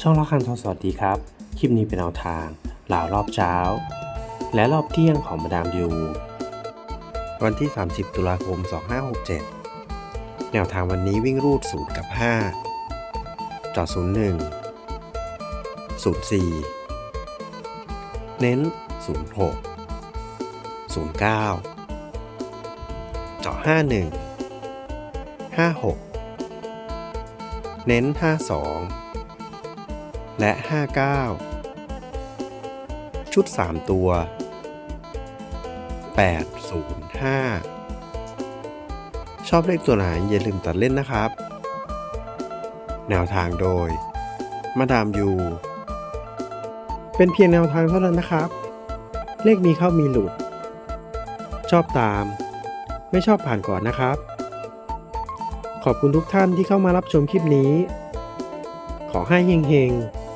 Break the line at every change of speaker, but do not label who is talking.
ช่องละคันทองสวัสดีครับ คลิปนี้เป็นแนวทางหลาวรอบเช้า และรอบเที่ยงของมาดามยูวันที่ 30 ตุลาคม 2567 แนวทางวันนี้วิ่งรูด 0 กับ 5 จอด 01 04 เน้น 06 09เจาะ51 56 เน้น 52 และ 59 ชุด 3 ตัว 805 ชอบเลขตัวไหนอย่าลืมตัดเล่นนะครับ แนวทางโดย มาดามยู เป็นเพียงแนวทางเท่านั้นนะครับ เลขมีเข้ามีหลุด ชอบตาม ไม่ชอบผ่านก่อนนะครับ ขอบคุณทุกท่านที่เข้ามารับชมคลิปนี้ขอให้เฮงๆ